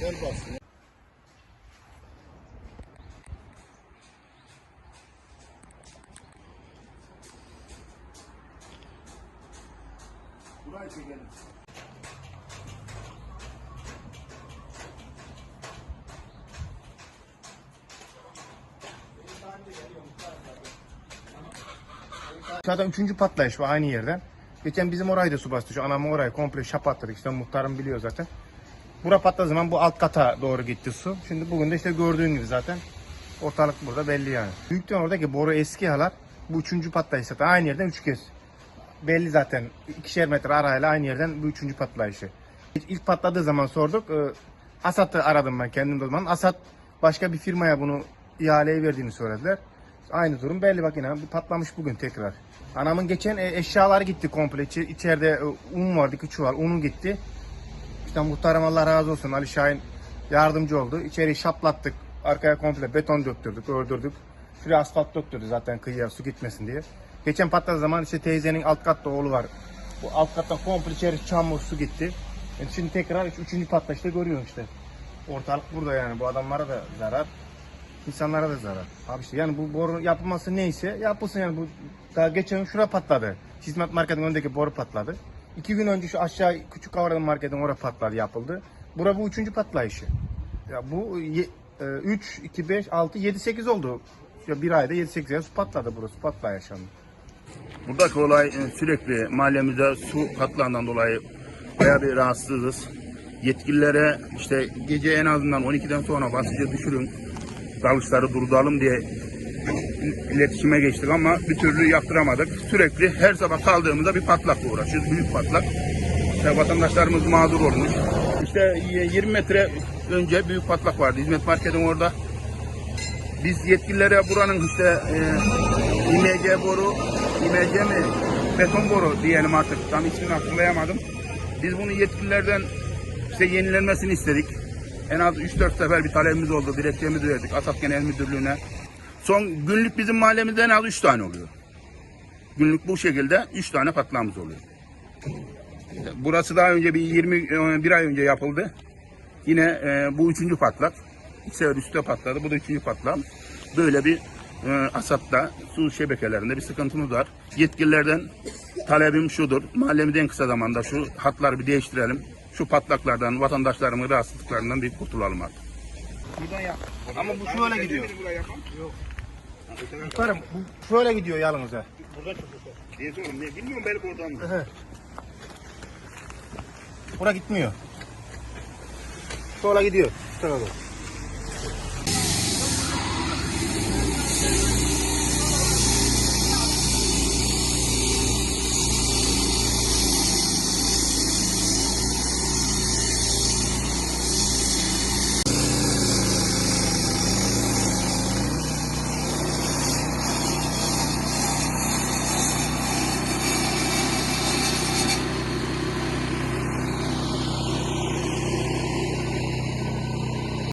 Gel bas. Burayı çekelim. Zaten üçüncü patlayış bu aynı yerden. Geçen bizim orayı da su bastı. Şu anamın orayı komple şapattırdık. İşte muhtarım biliyor zaten. Bura patladığı zaman bu alt kata doğru gitti su. Şimdi bugün de işte gördüğün gibi zaten ortalık burada belli yani. Büyükten oradaki boru eski halar. Bu üçüncü patlayış zaten aynı yerden üç kez. Belli zaten ikişer metre arayla aynı yerden bu üçüncü patlayışı. İlk patladığı zaman sorduk. Ee, Asat'ı aradım ben kendim de o zaman. Asat başka bir firmaya bunu ihaleye verdiğini söylediler. Aynı durum belli bak yine bir patlamış bugün tekrar. Anamın geçen e, eşyaları gitti komple. İçeride e, un vardı, iki çuval. Unu gitti. İşte muhtarım Allah razı olsun Ali Şahin yardımcı oldu. İçeriği şaplattık. Arkaya komple beton döktürdük, ördürdük. Şuraya asfalt döktürdü zaten kıyıya su gitmesin diye. Geçen patladığı zaman işte teyzenin alt katta oğlu var. Bu alt katta komple içeri çamur su gitti. Yani şimdi tekrar üç, üçüncü patlayışta görüyorsun işte. Ortalık burada yani bu adamlara da zarar. İnsanlara da zarar. Abi işte yani bu boru yapılması neyse yapılsın yani bu daha geçen gün şura patladı. Hizmet marketin önündeki boru patladı. İki gün önce şu aşağı küçük kavradan marketin oraya patladı yapıldı. Bura bu üçüncü patlayışı. Ya bu 3, 2, 5, 6, 7, 8 oldu. Ya bir ayda 7, 8 su patladı burası. Patlağı yaşandı. Buradaki olay e, sürekli mahallemizde su katlağından dolayı bayağı bir rahatsızız. Yetkililere işte gece en azından 12'den sonra basıncı düşürün, dalışları durduralım diye iletişime geçtik ama bir türlü yaptıramadık. Sürekli her sabah kaldığımızda bir patlakla uğraşıyoruz, büyük patlak. İşte vatandaşlarımız mağdur olmuş. İşte 20 metre önce büyük patlak vardı. Hizmet marketin orada. Biz yetkililere buranın işte e, İMC boru, İMC mi, beton boru diyelim artık. Tam ismini hatırlayamadım. Biz bunu yetkililerden işte yenilenmesini istedik. En az 3-4 sefer bir talebimiz oldu. Dilekçemizi verdik Asat Genel Müdürlüğü'ne. Son günlük bizim mahallemizde en az 3 tane oluyor. Günlük bu şekilde 3 tane patlağımız oluyor. Burası daha önce bir 21 ay önce yapıldı. Yine e, bu üçüncü patlak. İki sefer üstte patladı. Bu da üçüncü patlak. Böyle bir e, Asat'ta su şebekelerinde bir sıkıntımız var. Yetkililerden talebim şudur. Mahallemizde en kısa zamanda şu hatları bir değiştirelim. Şu patlaklardan, vatandaşlarımın rahatsızlıklarından bir kurtulalım artık. Buradan yap. Ama bu şöyle gidiyor. Muhtarım bu şöyle gidiyor yalnızca. Bilmiyorum belki oradan mı? Bura gitmiyor. Şöyle gidiyor. Tarafa doğru.